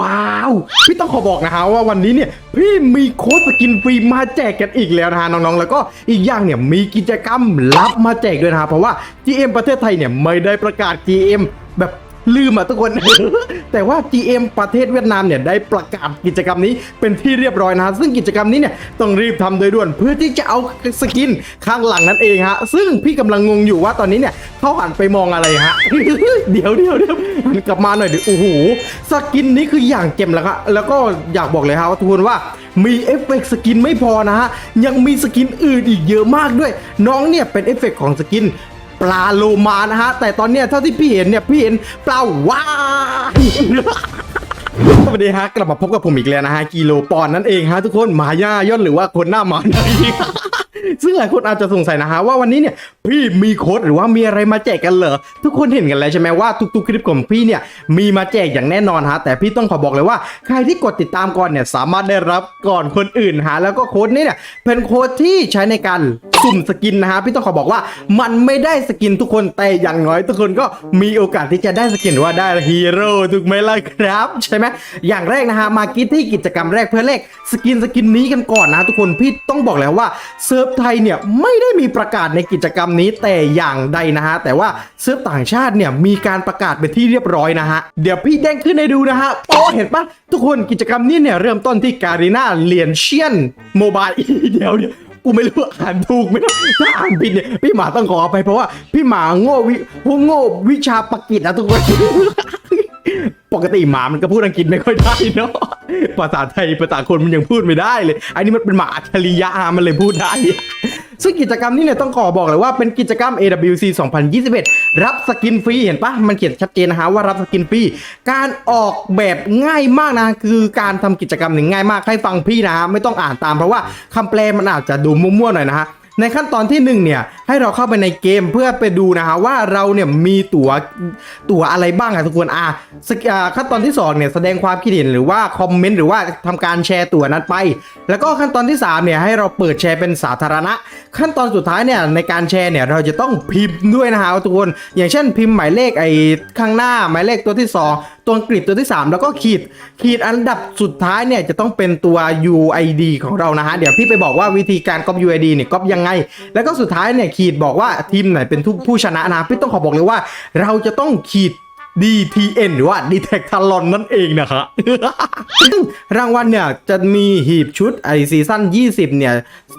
ว้าว พี่ต้องขอบอกนะฮะว่าวันนี้เนี่ยพี่มีโค้ดสกินฟรีมาแจกกันอีกแล้วนะฮะน้องๆ แล้วก็อีกอย่างเนี่ยมีกิจกรรมลับมาแจกด้วยนะฮะเพราะว่า GM ประเทศไทยเนี่ยไม่ได้ประกาศ GM แบบ ลืมอะทุกคน แต่ว่า GM ประเทศเวียดนามเนี่ยได้ประกาศกิจกรรมนี้เป็นที่เรียบร้อยนะฮะซึ่งกิจกรรมนี้เนี่ยต้องรีบทำโดยด่วนเพื่อที่จะเอาสกินข้างหลังนั่นเองฮะซึ่งพี่กำลังงงอยู่ว่าตอนนี้เนี่ยเขาหันไปมองอะไรฮะเดี๋ยวเดี๋ยวเดี๋ยวกลับมาหน่อยดิโอ้โหสกินนี้คืออย่างเจ็มแล้วครับแล้วก็อยากบอกเลยฮะว่าทุกคนว่ามีเอฟเฟกต์สกินไม่พอนะฮะยังมีสกินอื่นอีกเยอะมากด้วย น้องเนี่ยเป็นเอฟเฟกต์ของสกิน ปลาโลมานะฮะ แต่ตอนเนี้ยเท่าที่พี่เห็นเนี่ยพี่เห็นปลาว้ายสวัสดีฮะกลับมาพบกับผมอีกแล้วนะฮะกิโลปอนนั่นเองฮะทุกคนหมาย่ายอดหรือว่าคนหน้ามานั่นเอง ซึ่งหลายคนอาจจะสงสัยนะฮะว่าวันนี้เนี่ยพี่มีโค้ดหรือว่ามีอะไรมาแจกกันเหรอทุกคนเห็นกันแล้วใช่ไหมว่าทุกๆคลิปของพี่เนี่ยมีมาแจกอย่างแน่นอนฮะแต่พี่ต้องขอบอกเลยว่าใครที่กดติดตามก่อนเนี่ยสามารถได้รับก่อนคนอื่นฮะแล้วก็โค้ดนี้เนี่ยเป็นโค้ดที่ใช้ในการสุ่มสกินนะฮะพี่ต้องขอบอกว่ามันไม่ได้สกินทุกคนแต่อย่างน้อยทุกคนก็มีโอกาสที่จะได้สกินว่าได้ฮีโร่ถูกไหมล่ะครับ ใช่ไหมอย่างแรกนะฮะมากิที่กิจกรรมแรกเพื่อเลขสกินสกินนี้กันก่อนนะทุกคนพี่ต้องบอกแล้วว่าเซิร์ฟไทยเนี่ยไม่ได้มีประกาศในกิจกรรมนี้แต่อย่างใดนะฮะแต่ว่าเซิร์ฟต่างชาติเนี่ยมีการประกาศเป็นที่เรียบร้อยนะฮะเดี๋ยวพี่แดงขึ้นให้ดูนะฮะโอ้เห็นปะทุกคนกิจกรรมนี้เนี่ยเริ่มต้นที่การีนาเลียนเชียนโมบายเดี๋ยวเดี๋ยวกูไม่รู้อ่านถูกไหมนะถ้าอ่านผิดเนี่ยพี่หมาต้องขอไปเพราะว่าพี่หมาโง่วิพวกโง่วิชาปกิจนะทุกคน ปกติหมามันก็พูดอังกฤษไม่ค่อยได้เนาะภาษาไทยภาษาคนมันยังพูดไม่ได้เลยอันนี้มันเป็นหมาอัจฉริยะมันเลยพูดได้ซึ่งกิจกรรมนี้เนี่ยต้องขอบอกเลยว่าเป็นกิจกรรม AWC 2021 รับสกินฟรีเห็นปะมันเขียนชัดเจนนะฮะว่ารับสกินฟรีการออกแบบง่ายมากนะ คือการทำกิจกรรมนี่ง่ายมากให้ฟังพี่นะฮะไม่ต้องอ่านตามเพราะว่าคำแปลมันอาจจะดูมั่วๆหน่อยนะฮะในขั้นตอนที่หนึ่งเนี่ย ให้เราเข้าไปในเกมเพื่อไปดูนะฮะว่าเราเนี่ยมีตั๋วตั๋วอะไรบ้างอะทุกคนอะสกอ่าขั้นตอนที่สองเนี่ยแสดงความคิดเห็นหรือว่าคอมเมนต์หรือว่าทำการแชร์ตั๋วนั้นไป แล้วก็ขั้นตอนที่สามเนี่ยให้เราเปิดแชร์เป็นสาธารณะ ขั้นตอนสุดท้ายเนี่ยในการแชร์เนี่ยเราจะต้องพิมพ์ด้วยนะฮะทุกคน อย่างเช่นพิมพ์หมายเลขไอ้ข้างหน้าหมายเลขตัวที่สองตัวอังกฤษตัวที่ 3 แล้วก็ขีดขีดอันดับสุดท้ายเนี่ยจะต้องเป็นตัว UID ของเรานะฮะเดี๋ยวพี่ไปบอกว่าวิธีการก๊อป UID เนี่ยก๊อปยังไง แล้วก็สุดท้ายเนี่ยขีดบอกว่าทีมไหนเป็นผู้ชนะนะพี่ต้องขอบอกเลยว่า เราจะต้องขีด DTN หรือว่า Detectalon นั่นเองนะครับรางวัลเนี่ยจะมีหีบชุดไอซีซั่น 20 เนี่ย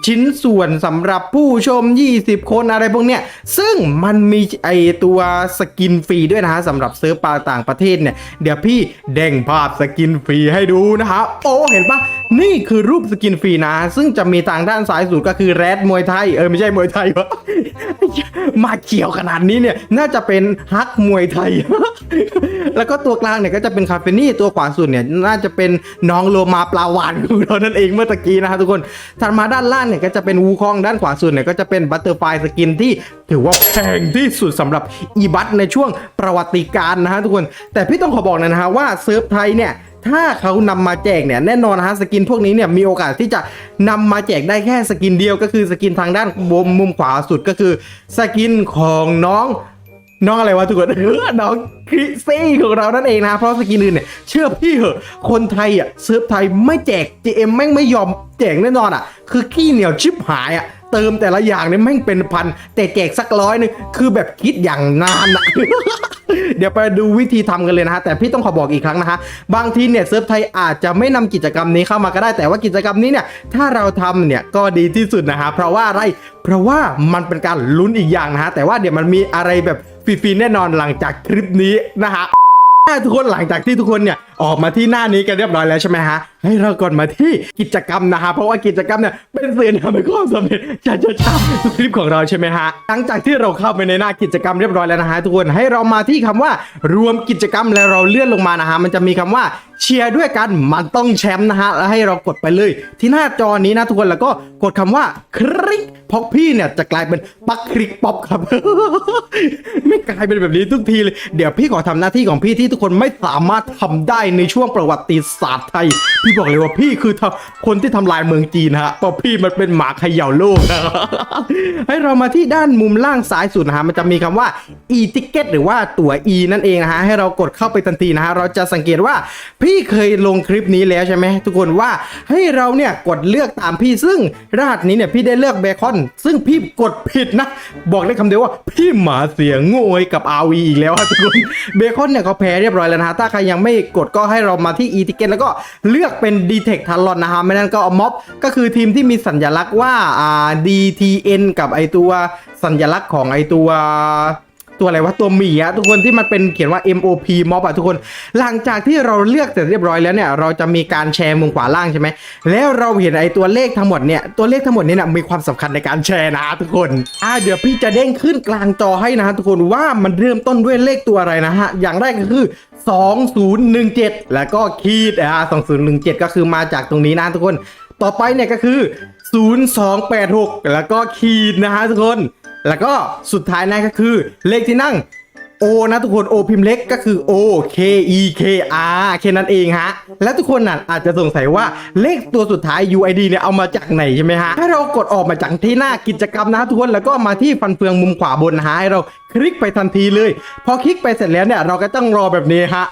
ชิ้นส่วนสำหรับผู้ชม 20 คนอะไรพวกเนี้ย ซึ่งมันมีไอตัวสกินฟรีด้วยนะฮะสำหรับเซิร์ฟปลาต่างประเทศเนี่ย เดี๋ยวพี่แดงภาพสกินฟรีให้ดูนะฮะโอ้ เห็นปะ นี่คือรูปสกินฟรีนะ ซึ่งจะมีทางด้านซ้ายสุดก็คือแรดมวยไทย เออไม่ใช่มวยไทยวะมาเขียวขนาดนี้เนี่ย น่าจะเป็นฮักมวยไทย แล้วก็ตัวกลางเนี่ยก็จะเป็นคาเฟนี่ตัวขวาสุดเนี่ย น่าจะเป็นน้องโลมาปลาวานของเรานั่นเองเมื่อตะกี้นะฮะทุกคนถัดมาด้านล่างเนี่ยก็จะเป็นวูคองด้านขวาสุดเนี่ยก็จะเป็นบัตเตอร์ไฟสกินที่ถือว่าแพงที่สุดสำหรับอีบัตในช่วงประวัติการนะฮะทุกคน แต่พี่ต้องขอบอกนะฮะว่าเซิร์ฟไทยเนี่ย ถ้าเขานำมาแจกเนี่ยแน่นอนนะฮะสกินพวกนี้เนี่ยมีโอกาสที่จะนำมาแจกได้แค่สกินเดียวก็คือสกินทางด้านบนมุมขวาสุดก็คือสกินของน้องน้องอะไรวะทุกคนน้องคริสซี่ของเรานั่นเองนะ เพราะสกินอื่นเนี่ยเชื่อพี่เหอะ คนไทยอะเซิร์ฟไทยไม่แจก GM แม่งไม่ยอมแจกแน่นอนอะ คือขี้เหนียวชิบหายอะ เติมแต่ละอย่างเนี่ยแม่งเป็นพัน แต่แจกสักร้อยหนึงคือแบบคิดอย่างนานอะเดี๋ยวไปดูวิธีทำกันเลยนะฮะ แต่พี่ต้องขอบอกอีกครั้งนะฮะ บางทีเนี่ยเซิร์ฟไทยอาจจะไม่นำกิจกรรมนี้เข้ามาก็ได้แต่ว่ากิจกรรมนี้เนี่ย ถ้าเราทำเนี่ยก็ดีที่สุดนะฮะ เพราะว่าอะไร เพราะว่ามันเป็นการลุ้นอีกอย่างนะฮะ แต่ว่าเดี๋ยวมันมีอะไรแบบฟรีๆแน่นอนหลังจากคลิปนี้นะฮะทุกคนหลังจากที่ทุกคนเนี่ยออกมาที่หน้านี้กันเรียบร้อยแล้วใช่ไหมฮะให้เราก่อนมาที่กิจกรรมนะฮะเพราะว่ากิจกรรมเนี่ยเป็นเสื่อทำให้ความสำเร็จจะจะจำทุกคลิปของเราใช่ไหมฮะหลังจากที่เราเข้าไปในหน้ากิจกรรมเรียบร้อยแล้วนะฮะทุกคนให้เรามาที่คำว่ารวมกิจกรรมแล้วเราเลื่อนลงมานะฮะมันจะมีคำว่าเชียร์ด้วยกันมันต้องแชมป์นะฮะแล้วให้เรากดไปเลย ที่หน้าจอนี้นะทุกคนแล้วก็กดคำว่าคลิกเพราะพี่เนี่ยจะกลายเป็นปักคลิกป๊อปครับไม่กลายเป็นแบบนี้ทุกทีเลยเดี๋ยวพี่ขอทำหน้าที่ของพี่ที่ทุกคนไม่สามารถทำได้ในช่วงประวัติศาสตร์ไทยพี่บอกเลยว่าพี่คือทคนที่ทำลายเมืองจีนฮะเพราะพี่มันเป็นหมาเขย่าโลกนะให้เรามาที่ด้านมุมล่างซ้ายสุดนะฮะมันจะมีคำว่า e-ticket หรือว่าตั๋ว e นั่นเองนะฮะให้เรากดเข้าไปทันทีนะฮะเราจะสังเกตว่าพี่เคยลงคลิปนี้แล้วใช่ไหมทุกคนว่าให้เราเนี่ยกดเลือกตามพี่ซึ่งรหัสนี้เนี่ยพี่ได้เลือกเบคอน ซึ่งพี่กดผิดนะ บอกได้คำเดียวว่าพี่หมาเสียงโง่ยกับ RV อีกแล้วฮะทุกคนเบคอนเนี่ยเขาแพ้เรียบร้อยแล้วนะฮะถ้าใครยังไม่กดก็ให้เรามาที่ e-ticket แล้วก็เลือกเป็น detect talon นะฮะไม่นั้นก็เอาม็อบก็คือทีมที่มีสัญลักษณ์ว่าอ่า DTN กับไอตัวสัญลักษณ์ของไอตัว ตัวอะไรวะตัวหมีอะทุกคนที่มันเป็นเขียนว่า MOP ม็อบอะทุกคน หลังจากที่เราเลือกเสร็จเรียบร้อยแล้วเนี่ย เราจะมีการแชร์มุมขวาล่างใช่ไหมแล้วเราเห็นไอ้ตัวเลขทั้งหมดเนี่ยตัวเลขทั้งหมดนี้เนี่ยมีความสำคัญในการแชร์นะทุกคนอ่าเดี๋ยวพี่จะเด้งขึ้นกลางจอให้นะฮะทุกคนว่ามันเริ่มต้นด้วยเลขตัวอะไรนะฮะอย่างแรกก็คือ 2017 แล้วก็ขีดอ่า2017 ก็คือมาจากตรงนี้นะทุกคน ต่อไปเนี่ยก็คือ 0286 แล้วก็ขีดนะฮะทุกคน แล้วก็สุดท้ายนะก็คือเลขที่นั่ง O นะทุกคน O พิมพ์เล็กก็คือ O K E K R แค่นั้นเองฮะ แล้วทุกคนน่ะอาจจะสงสัยว่าเลขตัวสุดท้าย UID เนี่ยเอามาจากไหนใช่ไหมฮะ ให้เรากดออกมาจากที่หน้ากิจกรรมนะทุกคนแล้วก็มาที่ฟันเฟืองมุมขวาบนนะฮะให้เราคลิกไปทันทีเลย พอคลิกไปเสร็จแล้วเนี่ยเราก็ต้องรอแบบนี้ฮะ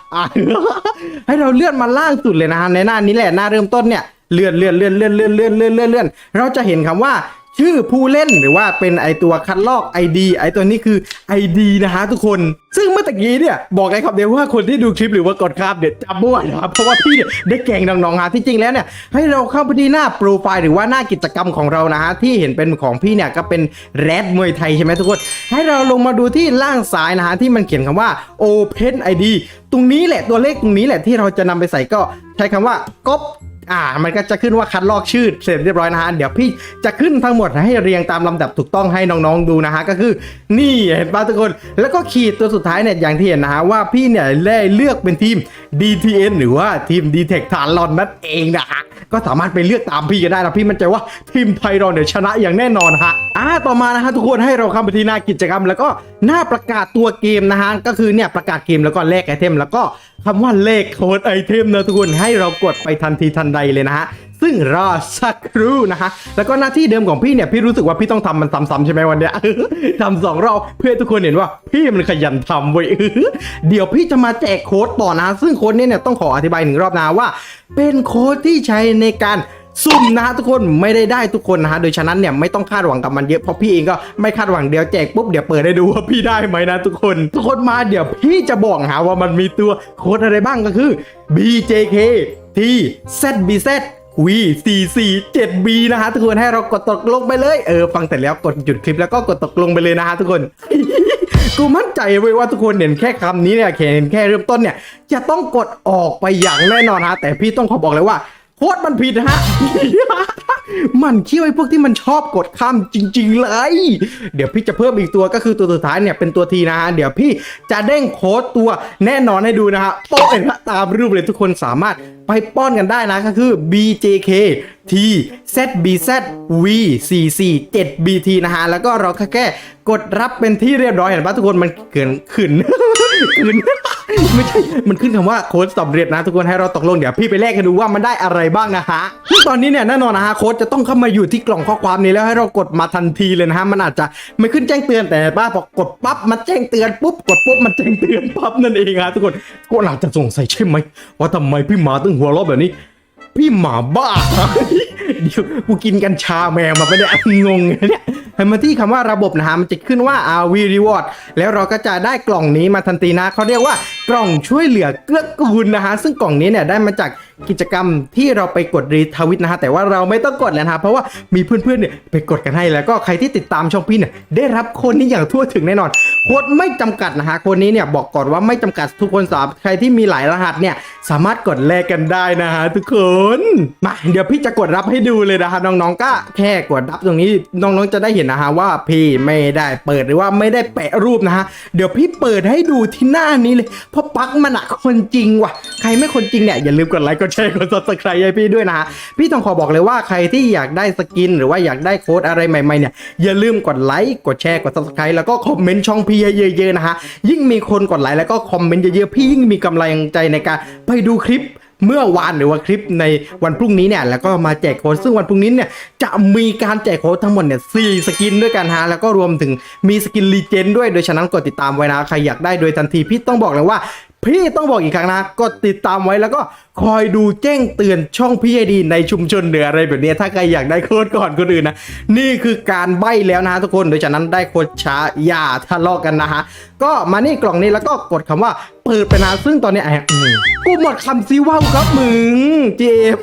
ให้เราเลื่อนมาล่างสุดเลยนะฮะในหน้านี้แหละหน้าเริ่มต้นเนี่ยเลื่อนเลื่อนเลื่อนเลื่อนเลื่อนเลื่อนเลื่อนเลื่อนเลื่อนเราจะเห็นคำว่า ชื่อผู้เล่นหรือว่าเป็นไอตัวคัดลอก ID ไอตัวนี้คือ ID นะฮะทุกคน ซึ่งเมื่อตะกี้เนี่ยบอกเลยครับเดี๋ยวว่าคนที่ดูคลิปหรือว่ากดข้ามเดี๋ยวจำบ่วยนะครับเพราะว่าพี่เนี่ยได้แกงน้องๆฮะที่จริงแล้วเนี่ยให้เราเข้าไปที่หน้าโปรไฟล์หรือว่าหน้ากิจกรรมของเรานะฮะที่เห็นเป็นของพี่เนี่ยก็เป็นแรดมวยไทยใช่ไหมทุกคน ให้เราลงมาดูที่ล่างซ้ายนะฮะที่มันเขียนคำว่า Open ID ตรงนี้แหละตัวเลขตรงนี้แหละที่เราจะนำไปใส่ก็ใช้คำว่าก๊ อ่า มันก็จะขึ้นว่าคัดลอกชื่อเสร็จเรียบร้อยนะฮะ เดี๋ยวพี่จะขึ้นทั้งหมดให้เรียงตามลำดับถูกต้องให้น้องๆดูนะฮะ ก็คือนี่เห็นป่ะทุกคน แล้วก็ขีดตัวสุดท้ายเนี่ยอย่างที่เห็นนะฮะว่าพี่เนี่ยได้เลือกเป็นทีม DTN หรือว่าทีม Detect ฐานลอนนั่นเองนะฮะ ก็สามารถไปเลือกตามพี่ก็ได้นะพี่มันใจะว่าทีมไทยเราเนี่ยชนะอย่างแน่นอนฮะอ่าต่อมานะฮะทุกคนให้เราเข้าไปที่หน้ากิจกรรม แล้วก็หน้าประกาศตัวเกมนะฮะก็คือเนี่ยประกาศเกมแล้วก็แลกไอเทม แล้วก็คำว่าเลขโค้ดไอเทมนะทุกคนให้เรากดไปทันทีทันใดเลยนะฮะซึ่งรอสักครู่นะฮะ แล้วก็หน้าที่เดิมของพี่เนี่ย พี่รู้สึกว่าพี่ต้องทำมันซ้ำๆใช่ไหมวันเนี้ยทำสองรอบเพื่อทุกคนเห็นว่า พี่มันขยันทำเว้ยเดี๋ยวพี่จะมาแจกโค้ดต่อนะ ซึ่งโค้ดเนี้เนี่ยต้องขออธิบายหนึ่งรอบนะว่า เป็นโค้ดที่ใช้ในการสุ่มนะฮะทุกคนไม่ได้ได้ทุกคนนะฮะโดยฉะนั้นเนี่ยไม่ต้องคาดหวังกับมันเยอะเพราะพี่เองก็ไม่คาดหวังเดี๋ยวแจกปุ๊บเดี๋ยวเปิดให้ดูว่าพี่ได้ไหมนะ ทุกคน ทุกคนมาเดี๋ยวพี่จะบอกหาว่ามันมีตัวโค้ดอะไรบ้างก็คือ BJK ที่ ZBZ V 4 4 7 B นะฮะทุกคนให้เรากดตกลงไปเลยเออฟังแต่แล้วกดหยุดคลิปแล้วก็กดตกลงไปเลยนะฮะทุกคน กูมั่นใจเว้ยว่าทุกคนเห็นแค่คำนี้เนี่ยเห็นแค่เริ่มต้นเนี่ย จะต้องกดออกไปอย่างแน่นอนฮะแต่พี่ต้องขอบอกเลยว่าโคตรมันผิดฮะ มันเขี้ยวไอ้พวกที่มันชอบกดข้ามจริง ๆ เลย เดี๋ยวพี่จะเพิ่มอีกตัวก็คือตัวสุดท้ายเนี่ยเป็นตัวทีนะฮะ เดี๋ยวพี่จะเด้งโค้ดตัวแน่นอนให้ดูนะฮะโป๊ะเห็นตามรูปเลยทุกคนสามารถไปป้อนกันได้นะก็คือ BJK T ZBZ V 4 4 7 BT นะฮะ แล้วก็เราแค่แค่กดรับเป็นที่เรียบร้อยเห็นปะทุกคนมันเกินขึ้นขึ้นไม่ใช่ มันขึ้นคำว่าโค้ดสำเร็จนะทุกคนให้เราตกลงเดี๋ยวพี่ไปแลกกันดูว่ามันได้อะไรบ้างนะฮะซึ่งตอนนี้เนี่ยแน่นอนนะฮะโค้ดจะต้องเข้ามาอยู่ที่กล่องข้อความนี้แล้วให้เรากดมาทันทีเลยนะฮะมันอาจจะไม่ขึ้นแจ้งเตือนแต่ป้าพอกดปั๊บมันแจ้งเตือนปุ๊บกดปุ๊บมันแจ้งเตือนปั๊บนั่นเองฮะทุกคนก็อาจจะสงสัยใช่ไหมว่าทำไมพี่หมาถึงหัวเราะแบบนี้ พี่หมาบ้า เดี๋ยวกูกินกัญชาแมวมาไปเนี่ยงงเนี่ยให้มาที่คำว่าระบบนะฮะมันจะขึ้นว่า RV Reward แล้วเราก็จะได้กล่องนี้มาทันทีนะเขาเรียกว่ากล่องช่วยเหลือเกื้อกูลนะฮะซึ่งกล่องนี้เนี่ยได้มาจากกิจกรรมที่เราไปกดรีทวิตนะฮะแต่ว่าเราไม่ต้องกดแล้วนะฮะเพราะว่ามีเพื่อนๆเนี่ยไปกดกันให้แล้วก็ใครที่ติดตามช่องพี่เนี่ยได้รับค้ดนี้อย่างทั่วถึงแน่นอนโค้ดไม่จำกัดนะฮะค้ดนี้เนี่ยบอกก่อนว่าไม่จำกัดทุกคนสามใครที่มีหลายรหัสเนี่ย สามารถกดแลกกันได้นะฮะทุกคน มาเดี๋ยวพี่จะกดรับให้ดูเลยนะฮะน้องๆก็แค่กดรับตรงนี้น้องๆจะได้เห็นนะฮะว่าพี่ไม่ได้เปิดหรือว่าไม่ได้แปะรูปนะฮะเดี๋ยวพี่เปิดให้ดูที่หน้านี้เลยเพราะปักมันอะคนจริงว่ะ ใครไม่คนจริงเนี่ยอย่าลืมกดไลค์กดแชร์กด subscribe ให้พี่ด้วยนะฮะพี่ต้องขอบอกเลยว่าใครที่อยากได้สกิน หรือว่าอยากได้โค้ดอะไรใหม่ๆเนี่ยอย่าลืมกดไลค์กดแชร์กด subscribe แล้วก็คอมเมนต์ช่องพี่เยอะๆนะฮะยิ่งมีคนกดไลค์แล้วก็คอมเมนต์เยอะๆพี่ยิ่งมีกำลังใจในการไปดูคลิปเมื่อวานหรือว่าคลิปในวันพรุ่งนี้เนี่ยแล้วก็มาแจกโค้ดซึ่งวันพรุ่งนี้เนี่ยจะมีการแจกโค้ดทั้งหมดเนี่ยสี่สกินด้วยกันฮะแล้วก็รวมถึงมีสกินรีเจนด้วยโดยฉะนั้นกดติดตามไว้นะใครอยากได้โดยทันทีพี่ต้องบอกเลยว่า พี่ต้องบอกอีกครั้งนะ กดติดตามไว้แล้วก็คอยดูแจ้งเตือนช่องพี่ให้ดีในชุมชนเหนืออะไรแบบนี้ ถ้าใครอยากได้โค้ดก่อนคนอื่นนะ นี่คือการใบ้แล้วนะทุกคนโดยฉะนั้นได้โค้ดช้าอย่าทะเลาะกันนะฮะ ก็มานี่กล่องนี้แล้วก็กดคำว่าเปิดไปนะซึ่งตอนนี้ไอ้กูหมดคำซิว่าวครับมึงเจม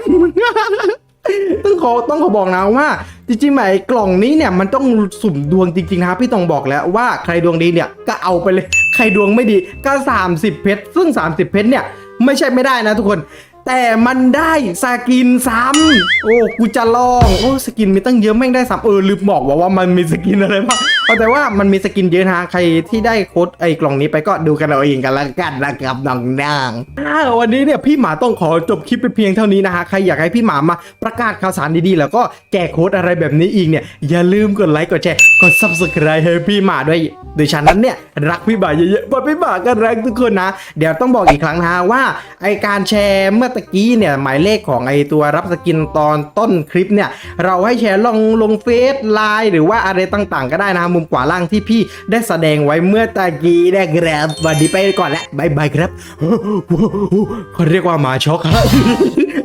ต้องขอต้องขอบอกนะว่า จริงๆไหมกล่องนี้เนี่ยมันต้องสุ่มดวงจริงๆนะพี่ต้องบอกแล้วว่าใครดวงดีเนี่ยก็เอาไปเลย ใครดวงไม่ดีก็ 30 เพชร ซึ่ง 30 เพชรเนี่ย ไม่ใช่ไม่ได้นะทุกคน แต่มันได้สกินซ้ำโอ้ กูจะลอง โอ้ สกินมีตั้งเยอะแม่งได้ซ้ำเออลืมบอกว่าว่ามันมีสกินอะไรบ้างเอาแต่ว่ามันมีสกินเยอะนะใครที่ได้โค้ดไอ้กล่องนี้ไปก็ดูกันเอาเองกันละกันนะครับน้องๆอ่าวันนี้เนี่ยพี่หมาต้องขอจบคลิปไปเพียงเท่านี้นะฮะใครอยากให้พี่หมามาประกาศข่าวสารดีๆ แล้วก็แจกโค้ดอะไรแบบนี้อีกเนี่ยอย่าลืมกดไลค์กดแชร์กด subscribe ให้พี่หมาด้วยโดยฉะนั้นเนี่ยรักพี่หมาเยอะๆเพราะพี่หมาก็รักทุกคนนะ เดี๋ยวต้องบอกอีกครั้งนะว่าไอการแชร์เมื่อตะกี้เนี่ยหมายเลขของไอตัวรับสกินตอนต้นคลิปเนี่ยเราให้แชร์ลงลงเฟซไลน์หรือว่าอะไรต่างๆ ก็ได้นะมุมขวาล่างที่พี่ได้แสดงไว้เมื่อตะกี้นะครับวันนี้ไปก่อนแล้วบายบายครับเขาเรียกว่าหมาช็อกครับ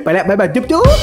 ไปแล้วบายบายจุ๊บจุ๊บ